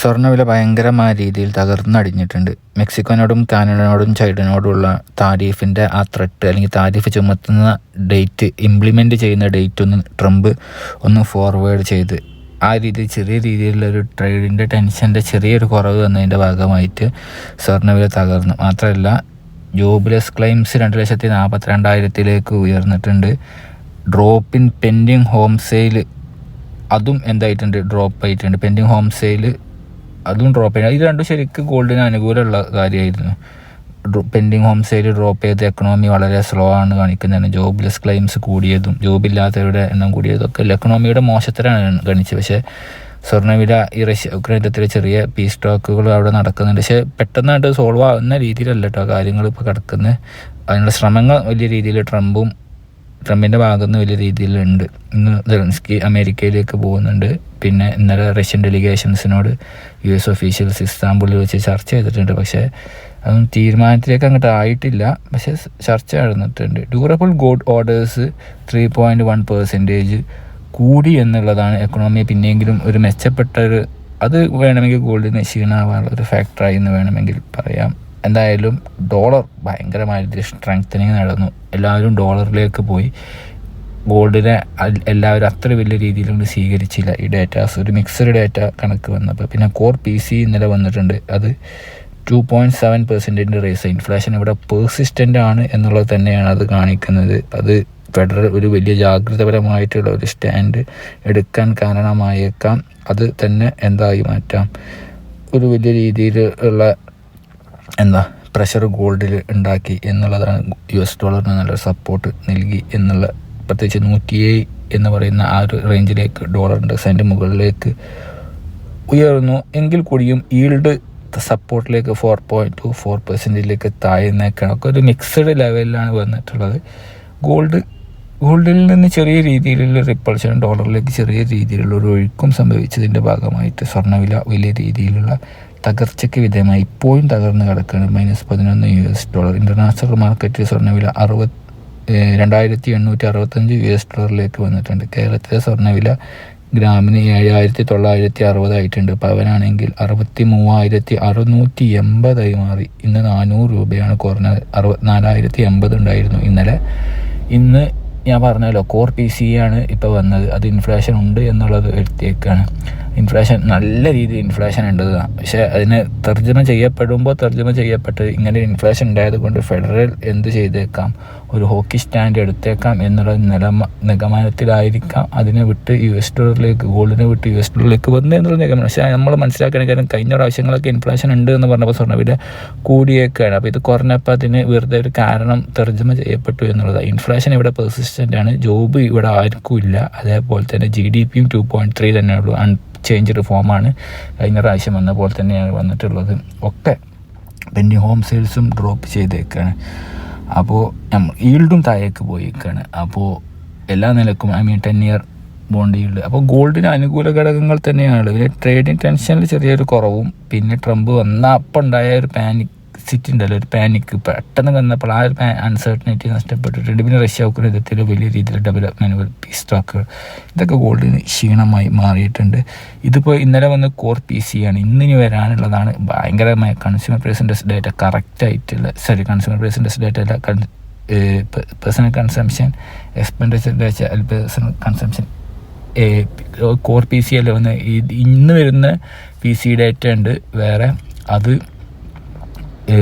സ്വർണവില ഭയങ്കരമായ രീതിയിൽ തകർന്നടിഞ്ഞിട്ടുണ്ട്. മെക്സിക്കോനോടും കാനഡയോടും ചൈനയോടുമുള്ള താരീഫിന്റെ ആ ത്രെട്ട് അല്ലെങ്കിൽ താരീഫ് ചുമത്തുന്ന ഡേറ്റ് ഇംപ്ലിമെന്റ് ചെയ്യുന്ന ഡേറ്റ് ഒന്ന് ട്രംപ് ഒന്ന് ഫോർവേഡ് ചെയ്ത് ആ രീതിയിൽ ചെറിയ രീതിയിലുള്ളൊരു ട്രേഡിന്റെ ടെൻഷന്റെ ചെറിയൊരു കുറവ് വന്നതിന്റെ ഭാഗമായിട്ട് സ്വർണവില തകർന്നു. മാത്രമല്ല ജോബ്ലെസ് ക്ലെയിംസ് രണ്ട് ലക്ഷത്തി നാൽപ്പത്തിരണ്ടായിരത്തിലേക്ക് ഉയർന്നിട്ടുണ്ട്. Drop in pending home sale അതും എന്തായിട്ടുണ്ട്? ഡ്രോപ്പ് ആയിട്ടുണ്ട്. പെൻഡിങ് ഹോം സെയിൽ അതും ഡ്രോപ്പ് ചെയ്യണം. ഇത് രണ്ടും ശരിക്കും ഗോൾഡിന് അനുകൂലമുള്ള കാര്യമായിരുന്നു. പെൻഡിങ് ഹോം സെയിൽ ഡ്രോപ്പ് ചെയ്ത് എക്കണോമി വളരെ സ്ലോ ആണ് കാണിക്കുന്നതാണ്. ജോബ്ലെസ് ക്ലെയിംസ് കൂടിയതും ജോബ് ഇല്ലാത്തവരുടെ എണ്ണം കൂടിയതൊക്കെ എക്കണോമിയുടെ മോശത്തിലാണ് ഗണിച്ചത് പക്ഷേ സ്വർണവില ഈ റഷ്യ ഉക്രൈൻ ചെറിയ പീസ് സ്റ്റോക്കുകൾ അവിടെ നടക്കുന്നുണ്ട്. പക്ഷേ പെട്ടെന്നായിട്ട് സോൾവ് ആവുന്ന രീതിയിലല്ല കേട്ടോ കാര്യങ്ങൾ ഇപ്പോൾ കിടക്കുന്നത് അതിനുള്ള ശ്രമങ്ങൾ വലിയ രീതിയിൽ ട്രംപും ട്രംപിന്റെ ഭാഗത്തുനിന്ന് വലിയ രീതിയിലുണ്ട്. ഇന്ന് സെലൻസ്കി അമേരിക്കയിലേക്ക് പോകുന്നുണ്ട്. പിന്നെ ഇന്നലെ റഷ്യൻ ഡെലിഗേഷൻസിനോട് യു എസ് ഒഫീഷ്യൽസ് ഇസ്താംബുളിൽ വെച്ച് ചർച്ച ചെയ്തിട്ടുണ്ട്. പക്ഷേ അതൊന്നും തീരുമാനത്തിലേക്ക് അങ്ങോട്ട് ആയിട്ടില്ല. പക്ഷേ ചർച്ച നടന്നിട്ടുണ്ട്. Durable goods orders three point one percentage കൂടി എന്നുള്ളതാണ് എക്കണോമി പിന്നെയെങ്കിലും ഒരു മെച്ചപ്പെട്ട ഒരു അത് വേണമെങ്കിൽ ഗോൾഡിന് ക്ഷീണാവാനുള്ള ഒരു ഫാക്ടറായി എന്ന് വേണമെങ്കിൽ പറയാം. എന്തായാലും ഡോളർ ഭയങ്കരമായിട്ട് രീതിയിൽ സ്ട്രെങ്തനിങ് നടന്നു. എല്ലാവരും ഡോളറിലേക്ക് പോയി. ഗോൾഡിനെ എല്ലാവരും അത്ര വലിയ രീതിയിലൊന്നും സ്വീകരിച്ചില്ല. ഈ ഡേറ്റാസ് ഒരു മിക്സഡ് ഡേറ്റ കണക്ക് വന്നപ്പോൾ. പിന്നെ കോർ പി സി ഇന്നലെ വന്നിട്ടുണ്ട്. അത് ടു പോയിന്റ് സെവൻ പെർസെന്റേജിന്റെ റേസ് ഇൻഫ്ലേഷൻ ഇവിടെ പേഴ്സിസ്റ്റന്റ് ആണ് എന്നുള്ളത് തന്നെയാണ് അത് കാണിക്കുന്നത്. അത് ഫെഡറൽ ഒരു വലിയ ജാഗ്രതപരമായിട്ടുള്ള ഒരു സ്റ്റാൻഡ് എടുക്കാൻ കാരണമായേക്കാം. അത് തന്നെ എന്തായി മാറ്റാം. ഒരു വലിയ രീതിയിൽ ഉള്ള എന്താ പ്രഷർ ഗോൾഡിൽ ഉണ്ടാക്കി എന്നുള്ളതാണ് യു എസ് ഡോളറിന് നല്ല സപ്പോർട്ട് നൽകി എന്നുള്ള പ്രത്യേകിച്ച് നൂറ്റിയേഴ് എന്ന് പറയുന്ന ആ ഒരു റേഞ്ചിലേക്ക് ഡോളറിന്റെ സെന്റ് മുകളിലേക്ക് ഉയർന്നു. എങ്കിൽ കൂടിയും ഈൽഡ് സപ്പോർട്ടിലേക്ക് ഫോർ പോയിന്റ് ടു ഫോർ പെർസെന്റിലേക്ക് താഴ്ന്നേക്കാണ് ഒക്കെ ഒരു മിക്സഡ് ലെവലിലാണ് വന്നിട്ടുള്ളത്. ഗോൾഡ് ഗോൾഡിൽ നിന്ന് ചെറിയ രീതിയിലുള്ള റിപ്പൾഷൻ ഡോളറിലേക്ക് ചെറിയ രീതിയിലുള്ള ഒരു ഒഴുക്കും സംഭവിച്ചതിന്റെ ഭാഗമായിട്ട് സ്വർണവില വലിയ രീതിയിലുള്ള തകർച്ചയ്ക്ക് വിധേയമായി ഇപ്പോഴും തകർന്ന് കിടക്കുകയാണ് മൈനസ് പതിനൊന്ന് യു എസ് ഡോളർ ഇന്റർനാഷണൽ മാർക്കറ്റിൽ സ്വർണവില അറുപത് രണ്ടായിരത്തി എണ്ണൂറ്റി അറുപത്തഞ്ച് യു എസ് ഡോളറിലേക്ക് വന്നിട്ടുണ്ട്. കേരളത്തിലെ സ്വർണവില ഗ്രാമിന് ഏഴായിരത്തി തൊള്ളായിരത്തി അറുപതായിട്ടുണ്ട് പവനാണെങ്കിൽ അറുപത്തി മൂവായിരത്തി അറുന്നൂറ്റി എൺപതായി മാറി. ഇന്ന് നാനൂറ് രൂപയാണ് കുറഞ്ഞത് അറുപത്തിനാലായിരത്തി എൺപത് ഉണ്ടായിരുന്നു. ഇന്നലെ ഇന്ന് ഞാൻ പറഞ്ഞല്ലോ കോർ പി സി ആണ് ഇപ്പോൾ വന്നത്. അത് ഇൻഫ്ലേഷൻ ഉണ്ട് എന്നുള്ളത് എടുത്തേക്കാണ്. ഇൻഫ്ലേഷൻ നല്ല രീതിയിൽ ഇൻഫ്ലേഷൻ ഉണ്ടതാണ് പക്ഷേ അതിന് തർജമ ചെയ്യപ്പെടുമ്പോൾ തർജമ ചെയ്യപ്പെട്ട് ഇങ്ങനെ ഇൻഫ്ലേഷൻ ഉണ്ടായത് കൊണ്ട് ഫെഡറൽ എന്ത് ചെയ്തേക്കാം? ഒരു ഹോക്കി സ്റ്റാൻഡ് എടുത്തേക്കാം എന്നുള്ള നില നിഗമനത്തിലായിരിക്കാം. അതിനെ വിട്ട് യു എസ് ഡോളറിലേക്ക് ഗോൾഡിനെ വിട്ട് യു എസ് ഡോളറിലേക്ക് വന്നു എന്നുള്ള നിഗമനം. പക്ഷേ നമ്മൾ മനസ്സിലാക്കണ കാര്യം കഴിഞ്ഞ പ്രാവശ്യങ്ങളൊക്കെ ഇൻഫ്ലേഷൻ ഉണ്ട് എന്ന് പറഞ്ഞപ്പോൾ സ്വർണവില കൂടിയേക്കാണ്. അപ്പോൾ ഇത് കുറഞ്ഞപ്പോൾ അതിന് വെറുതെ ഒരു കാരണം തർജമ ചെയ്യപ്പെട്ടു എന്നുള്ളതാണ് ഇൻഫ്ലേഷൻ ഇവിടെ പെർസിസ്റ്റന്റ് ആണ്. ജോബ് ഇവിടെ ആർക്കും ഇല്ല അതേപോലെ തന്നെ ജി ഡി പിയും ടു പോയിന്റ് ത്രീ തന്നെയുള്ളൂ ചേഞ്ച് റിഫോമാണ് കഴിഞ്ഞ പ്രാവശ്യം വന്ന പോലെ തന്നെയാണ് വന്നിട്ടുള്ളത്. ഒക്കെ പിന്നെ ഹോം സെയിൽസും ഡ്രോപ്പ് ചെയ്തേക്കാണ്. അപ്പോൾ നമ്മൾ ഈൽഡും താഴേക്ക് പോയേക്കാണ്. അപ്പോൾ എല്ലാ നിലക്കും I mean ten year bond yield അപ്പോൾ ഗോൾഡിന് അനുകൂല ഘടകങ്ങൾ തന്നെയാണ്. പിന്നെ ട്രേഡിങ് ടെൻഷനിൽ ചെറിയൊരു കുറവും. പിന്നെ ട്രംപ് വന്ന അപ്പം ഉണ്ടായ ഒരു പാനിക് സിറ്റി ഉണ്ടല്ലോ ഒരു പാനിക്ക് പെട്ടെന്ന് വന്നപ്പോൾ ആ ഒരു അൺസർട്ടനിറ്റി നഷ്ടപ്പെട്ടിട്ടുണ്ട് പിന്നെ റഷ്യ ഉക്രൈൻ യുദ്ധത്തിൽ വലിയ രീതിയിൽ ഡെവലപ്മെന്റ് പീസ് സ്റ്റോക്കുകൾ ഇതൊക്കെ ഗോൾഡിന് ക്ഷീണമായി മാറിയിട്ടുണ്ട്. ഇതിപ്പോൾ ഇന്നലെ വന്ന് കോർ പി സി ആണ്. ഇന്നിനി വരാനുള്ളതാണ് ഭയങ്കരമായ കൺസ്യൂമർ പ്രൈസ് ഡേറ്റ കറക്റ്റായിട്ടുള്ള സോറി കൺസ്യൂമർ പ്രൈസ് ഡേറ്റ അല്ല personal consumption expenditure data personal consumption core P C അല്ല വന്ന്? ഇന്ന് വരുന്ന പി സി ഡേറ്റ ഉണ്ട്. വേറെ അത്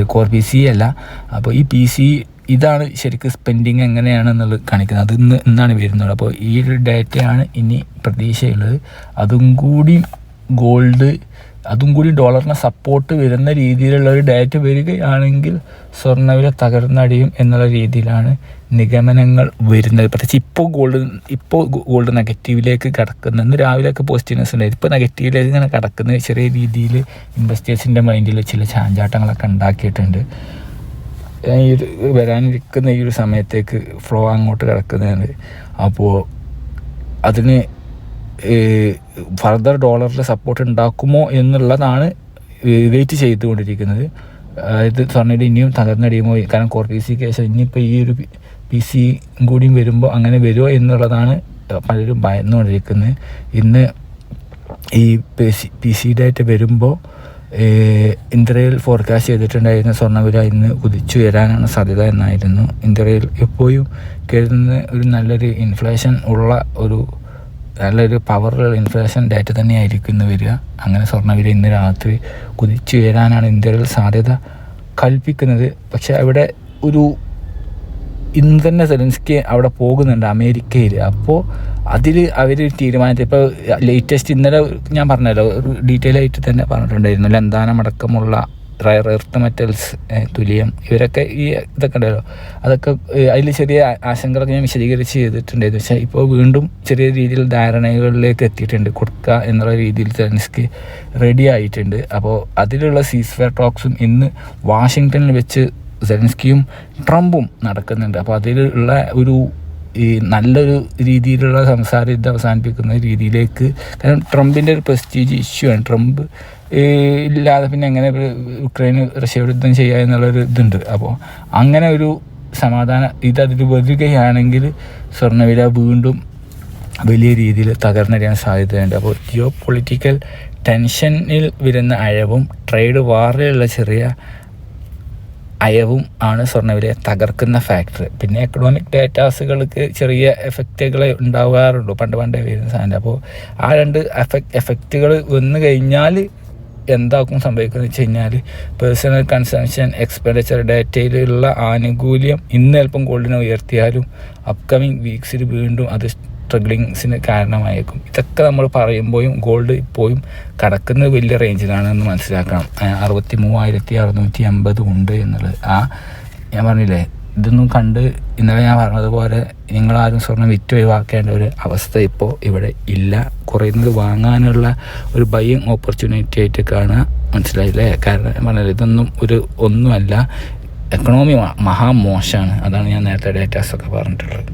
കോർ പി സി അല്ല. അപ്പോൾ ഈ പി സി ഇതാണ് ശരിക്കും സ്പെൻഡിങ് എങ്ങനെയാണെന്നുള്ളത് കാണിക്കുന്നത്. അത് ഇന്ന് ഇന്നാണ് വരുന്നത്. അപ്പോൾ ഈ ഒരു ഡേറ്റയാണ് ഇനി പ്രതീക്ഷയുള്ളത്. അതും കൂടി ഗോൾഡ് അതും കൂടി ഡോളറിന് സപ്പോർട്ട് വരുന്ന രീതിയിലുള്ള ഒരു ഡേറ്റ വരികയാണെങ്കിൽ സ്വർണവില തകർന്നടിയും എന്നുള്ള രീതിയിലാണ് നിഗമനങ്ങൾ വരുന്നത്. പ്രത്യേകിച്ച് ഇപ്പോൾ ഗോൾഡ് ഇപ്പോൾ ഗോൾഡ് നെഗറ്റീവിലേക്ക് കിടക്കുന്ന. ഇന്ന് രാവിലെയൊക്കെ പോസിറ്റീവ്നെസ് ഉണ്ടായിരുന്നു ഇപ്പോൾ നെഗറ്റീവിലേക്ക് ഇങ്ങനെ കിടക്കുന്ന. ചെറിയ രീതിയിൽ ഇൻവെസ്റ്റേഴ്സിന്റെ മൈൻഡിൽ ചില ചാഞ്ചാട്ടങ്ങളൊക്കെ ഉണ്ടാക്കിയിട്ടുണ്ട്. ഈ വരാനിരിക്കുന്ന ഈ ഒരു സമയത്തേക്ക് ഫ്ലോ അങ്ങോട്ട് കിടക്കുന്നതാണ്. അപ്പോൾ അതിന് ഫർദർ ഡോളറിൽ സപ്പോർട്ട് ഉണ്ടാക്കുമോ എന്നുള്ളതാണ് വെയിറ്റ് ചെയ്തുകൊണ്ടിരിക്കുന്നത്. അതായത് സ്വർണയുടെ ഇനിയും തകർന്നടിയുമോ? കാരണം കോർ പി സി കേസ് ഇനിയിപ്പോൾ ഈ ഒരു പി സി കൂടിയും വരുമ്പോൾ അങ്ങനെ വരുമോ എന്നുള്ളതാണ് പലരും ഭയന്നുകൊണ്ടിരിക്കുന്നത്. ഇന്ന് ഈ P C P C date വരുമ്പോൾ ഇന്ത്യയിൽ ഫോർകാസ്റ്റ് ചെയ്തിട്ടുണ്ടായിരുന്ന സ്വർണവില ഇന്ന് കുതിച്ചു വരാനാണ് സാധ്യത എന്നായിരുന്നു. ഇന്ത്യയിൽ എപ്പോഴും കരുതുന്ന ഒരു നല്ലൊരു ഇൻഫ്ലേഷൻ ഉള്ള ഒരു നല്ലൊരു പവറുള്ള ഇൻഫ്ലേഷൻ ഡേറ്റ തന്നെയായിരിക്കും ഇന്ന് വരിക. അങ്ങനെ സ്വർണവില ഇന്ന് രാത്രി കുതിച്ചു വരാനാണ് ഇന്ത്യയിൽ സാധ്യത കൽപ്പിക്കുന്നത്. പക്ഷേ അവിടെ ഒരു ഇന്ന് തന്നെ സെലൻസ്കി അവിടെ പോകുന്നുണ്ട് അമേരിക്കയിൽ അപ്പോൾ അതിൽ അവർ തീരുമാനത്തിൽ ഇപ്പോൾ ലേറ്റസ്റ്റ് ഇന്നലെ ഞാൻ പറഞ്ഞല്ലോ ഡീറ്റെയിൽ ആയിട്ട് തന്നെ പറഞ്ഞിട്ടുണ്ടായിരുന്നു. ലന്താനമടക്കമുള്ള റയർ എർത്ത് മെറ്റൽസ് തുലിയം ഇവരൊക്കെ ഈ ഇതൊക്കെ ഉണ്ടല്ലോ. അതൊക്കെ അതിൽ ചെറിയ ആശങ്കകളൊക്കെ ഞാൻ വിശദീകരിച്ച് ചെയ്തിട്ടുണ്ടായിരുന്നു. പക്ഷേ ഇപ്പോൾ വീണ്ടും ചെറിയ രീതിയിൽ ധാരണകളിലേക്ക് എത്തിയിട്ടുണ്ട്. കൊടുക്ക എന്നുള്ള രീതിയിൽ സെലൻസ്കി റെഡി ആയിട്ടുണ്ട്. അപ്പോൾ അതിലുള്ള സീസ്ഫെയർ ടോക്സും ഇന്ന് വാഷിങ്ടണിൽ വെച്ച് സെലൻസ്കിയും ട്രംപും നടക്കുന്നുണ്ട്. അപ്പോൾ അതിലുള്ള ഒരു ഈ നല്ലൊരു രീതിയിലുള്ള സംസാര ഇത് അവസാനിപ്പിക്കുന്ന രീതിയിലേക്ക്. കാരണം ട്രംപിന്റെ ഒരു പ്രസ്റ്റീജ് ഇഷ്യൂ ആണ്. ട്രംപ് ഇല്ലാതെ പിന്നെ എങ്ങനെ ഉക്രൈന് റഷ്യ യുദ്ധം ചെയ്യുക എന്നുള്ളൊരു ഇതുണ്ട്. അപ്പോൾ അങ്ങനെ ഒരു സമാധാനം ഇത് അതിൽ വരികയാണെങ്കിൽ സ്വർണവില വീണ്ടും വലിയ രീതിയിൽ തകർന്നടിയാൻ സാധ്യതയുണ്ട്. അപ്പോൾ ജിയോ പൊളിറ്റിക്കൽ ടെൻഷനിൽ വരുന്ന അഴവും ട്രേഡ് വാറിലുള്ള ചെറിയ അയവും ആണ് സ്വർണവിലയെ തകർക്കുന്ന ഫാക്ടർ പിന്നെ എക്കണോമിക് ഡേറ്റാസുകൾക്ക് ചെറിയ എഫക്റ്റുകളെ ഉണ്ടാവാറുള്ളൂ. പണ്ട് പണ്ടേ വരുന്ന സാധനം. അപ്പോൾ ആ രണ്ട് എഫക്ട് എഫക്റ്റുകൾ വന്നു കഴിഞ്ഞാൽ എന്താക്കും സംഭവിക്കുന്നത് വെച്ച് കഴിഞ്ഞാൽ പേഴ്സണൽ കൺസംഷൻ എക്സ്പെൻഡിച്ചർ ഡേറ്റയിലുള്ള ആനുകൂല്യം ഇന്ന് അല്പം ഗോൾഡിനെ ഉയർത്തിയാലും അപ്കമിങ് വീക്സിൽ വീണ്ടും അത് സ്ട്രഗ്ലിങ്സിന് കാരണമായേക്കും. ഇതൊക്കെ നമ്മൾ പറയുമ്പോഴും ഗോൾഡ് ഇപ്പോഴും കടക്കുന്നത് വലിയ റേഞ്ചിലാണെന്ന് മനസ്സിലാക്കണം. അറുപത്തി മൂവായിരത്തി അറുന്നൂറ്റി അമ്പത് ഉണ്ട് എന്നുള്ളത്. ആ ഞാൻ പറഞ്ഞില്ലേ ഇതൊന്നും കണ്ട് ഇന്നലെ ഞാൻ പറഞ്ഞതുപോലെ നിങ്ങളാരും സ്വർണം വിറ്റ് ഒഴിവാക്കേണ്ട ഒരു അവസ്ഥ ഇപ്പോൾ ഇവിടെ ഇല്ല. കുറയുന്നത് വാങ്ങാനുള്ള ഒരു ബൈയിങ് ഓപ്പർച്യൂണിറ്റി ആയിട്ട് കാണുക മനസ്സിലായില്ലേ കാരണം പറഞ്ഞത് ഇതൊന്നും ഒരു ഒന്നുമല്ല എക്കണോമി മഹാമോശമാണ് അതാണ് ഞാൻ നേരത്തെ ഡേറ്റാസൊക്കെ പറഞ്ഞിട്ടുള്ളത്.